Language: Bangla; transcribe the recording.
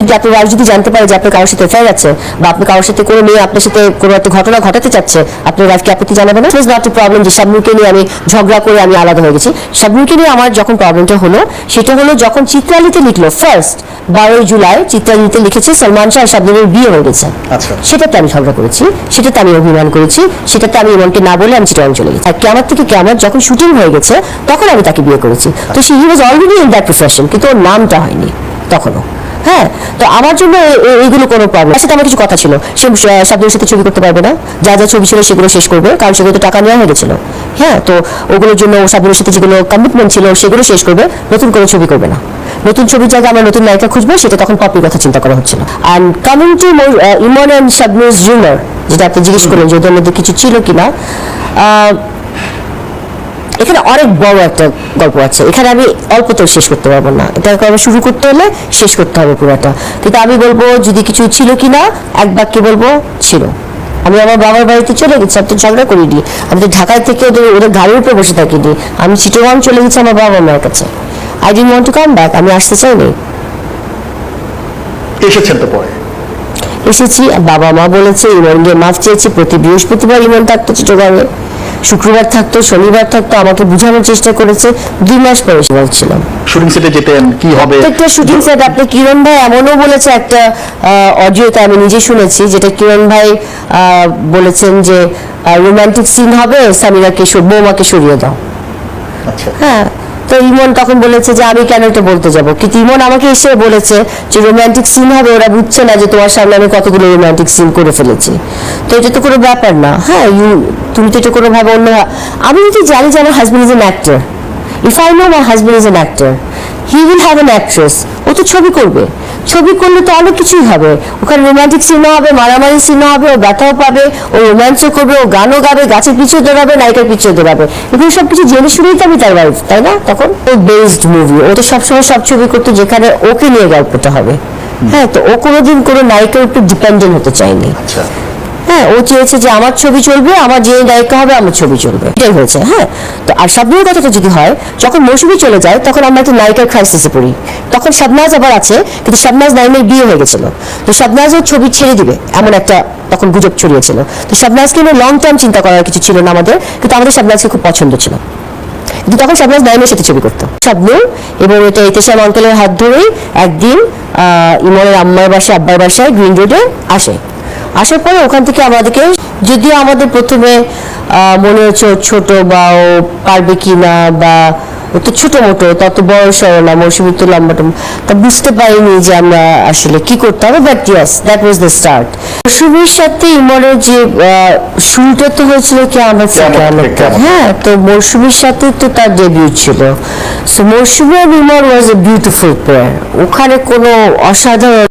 যদি আপনার ওয়াইফ যদি জানতে পারে যে আপনার কারোর সাথে অ্যাফেয়ার আছে বা আপনি কারোর সাথে কোনো মেয়ে আপনার সাথে কোনো একটা ঘটনা ঘটাতে চাচ্ছে আপনার ওয়াইফকে আপত্তি জানাবে না? নট টু প্রবলেম যে শাবনুরকে নিয়ে আমি ঝগড়া করে আমি আলাদা হয়ে গেছি। শাবনুরকে নিয়ে আমার যখন প্রবলেমটা হলো সেটা হলো যখন চিত্রালিতে লিখলো ফার্স্ট বারোই জুলাই চিত্রালিতে লিখেছে সলমান শাহ শাবনুরের বিয়ে হয়ে গেছে। আচ্ছা। সেটাতে আমি ঝগড়া করেছি সেটাতে আমি অভিমান করেছি সেটাতে আমি ইমনকে না বলে আমি চিটাং চলে গেছি। আর কেমন থেকে কেমন যখন শুটিং হয়ে গেছে তখন আমি তাকে বিয়ে করেছি। তো she he was already in that profession কিন্তু ওর নামটা হয়নি তখনও। হ্যাঁ তো আমার জন্য এইগুলো কোনো প্রবলেম সাথে আমার কিছু কথা ছিল। সে সাবজেক্টের সাথে ছবি করতে পারবে না। যা যা ছবি ছিল সেগুলো শেষ করবে। কারণ সেগুলো তো টাকা নেওয়া হয়ে গেছিল। হ্যাঁ তো ওগুলোর জন্য সাবজেক্টের সাথে যেগুলো কমিটমেন্ট ছিল, সেগুলো শেষ করবে। নতুন করে ছবি করবে না। নতুন ছবির জায়গায় আমরা নতুন নায়িকা খুঁজবো, সেটা তখন পপির কথা চিন্তা করা হচ্ছিল। And coming to Emon and শাবনুজ জুনার যেটা আপনি জিজ্ঞেস করলেন যে ওদের মধ্যে কিছু ছিল কিনা এখানে অনেক বড় একটা গল্প আছে। এখানে আমি অল্পতে শেষ করতে পারব না। এটা আমরা শুরু করতে হলে শেষ করতে হবে পুরোটা। কিন্তু আমি বলব যদি কিছু ছিল কি না এক বাক্যে বলব ছিল। আমি আমার বাবার বাড়িতে চলে গেছি আমি তো ঝগড়া করিনি। আমি তো ঢাকায় থেকে ওদের ওদের গাড়ির উপরে বসে থাকিনি। আমি চিটোগাং চলে গেছি আমার বাবা মায়ের কাছে। I didn't want to come back আমি আসতে চাইনি। এসেছেন তো পরে। এসেছি বাবা মা বলেছে ইমন গিয়ে মাফ চেয়েছে প্রতি বৃহস্পতিবার ইমন থাকতো চিটোগাঙে শুক্রবার থাকতো শনিবার থাকতো আমাকে বোঝানোর চেষ্টা করেছে দুই মাস পরে বলছিলাম শুটিং সেটে যেতেন কি হবে? প্রত্যেকটা শুটিং সেট আপনি কিরণ ভাই এমনও বলেছে একটা অডিওতে আমি নিজে শুনেছি যেটা কিরণ ভাই আহ, বলেছেন যে রোমান্টিক সিন হবে সামিরাকে বৌমাকে সরিয়ে দাও। আচ্ছা। হ্যাঁ। তো ইমন তখন বলেছে যে, আমি কেন এটা বলতে যাব? কিন্তু ইমন আমাকে এসে বলেছে যে রোম্যান্টিক সিন হবে, ওরা বুঝছে না যে তোমার সামনে আমি কতগুলো রোমান্টিক সিন করে ফেলেছি। তো এটা তো কোনো ব্যাপার না। হ্যাঁ ইউ, তুমি তো এটা কোনোভাবে অন্য আমি যদি জানি যে আমার husband is an actor if I know my husband is an actor he will have an actress ও তো ছবি করবে। ছবি করলে তো অনেক কিছুই হবে। ওখানে রোমান্টিক সিনেমা হবে মারামারি সিনেমা হবে ও ব্যথাও পাবে ও রোম্যান্সও করবে ও গানও গাবে গাছের পিছিয়ে দৌড়াবে নায়িকার পিছিয়ে দৌড়াবে। এগুলো সব কিছু জেনে শুনেই তো আমি তার ওয়াইফ তাই না? তখন? ও বেসড মুভি ও তো সবসময় সব ছবি করতো যেখানে ওকে নিয়ে গল্পটা হবে। হ্যাঁ তো ও কোনোদিন কোনো নায়িকার উপর ডিপেন্ডেন্ট হতে চায়নি। আচ্ছা। হ্যাঁ ও চেয়েছে যে আমার ছবি চলবে, আমার যে নায়িকা হবে, আমার ছবি চলবে। এটাই হয়েছে হ্যাঁ? তো আর শাবনুর কথাটা যদি হয়, যখন মৌসুমি চলে যায়, তখন আমরা একটা নায়িকার ক্রাইসিসে পড়ি। তখন শাবনাজ আবার আছে, কিন্তু শাবনাজ নাইমের বিয়ে হয়ে গেছিল। তো শাবনাজও ছবি ছেড়ে দিবে, এমন একটা তখন গুজব ছড়িয়েছিল। তো শাবনাজকে নিয়ে লং টার্ম চিন্তা করার কিছু ছিল না আমাদের, কিন্তু আমাদের শাবনাজকে খুব পছন্দ ছিল। কিন্তু তখন শাবনাজ নাইমের সাথে ছবি করতো। শাবনুর এবং এটা ইতেশাম অঙ্কেলের হাত ধরেই একদিন ইমনের আম্মার বাসায়, আব্বার বাসায় গ্রিন রোডে আসে। আসার পরে ওখান থেকে আমাদেরকে যদিও আমাদের প্রথমে মনে হচ্ছে ও ছোট বা ও পারবে কি না বা ও তো ছোট মোটো তত বয়স হয় না মৌসুমি তো লম্বা তা বুঝতে পারিনি যে আমরা আসলে কি করতে হবে but yes that was the start মৌসুমির সাথে ইমরের যে শুরুটা তো হয়েছিল কি আমার। হ্যাঁ তো মৌসুমির সাথে তো তার ডেবিউট ছিল। সো মৌসুমি আর ইমর ওয়াজ এ বিউটিফুল প্লেয়ার ওখানে কোনো অসাধারণ